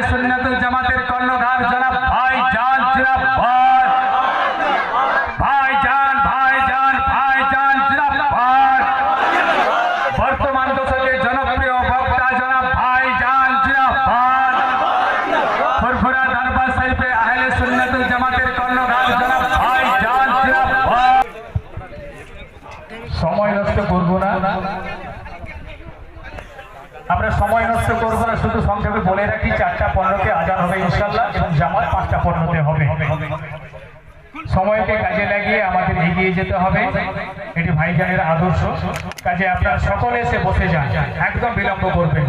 আহলে সুন্নাতুল জামাতের কর্ণধার জনাব ভাই জান জনাব ভাই। ভাই জান ভাই জান ভাই জান জনাব ভাই। বর্তমান দশকের জনপ্রিয় বক্তা জনাব ভাই জান জনাব ভাই। ফুরফুরা দরবার শরীফে আহলে সুন্নাতুল জামাতের কর্ণধার জনাব ভাই জান জনাব ভাই। সময় নষ্ট করব না। আমরা সময় নষ্ট করব না, শুধু সংক্ষেপে বলে রাখি, চারটা পনেরোতে আজান হবে ইনশাল্লাহ এবং জামাত পাঁচটা পণ্যতে হবে। সময়কে কাজে লাগিয়ে আমাদের এগিয়ে যেতে হবে। এটি ভাইজানের আদর্শ। কাজে আপনারা সকলে এসে বসে যান, একদম বিলম্ব করবেন না।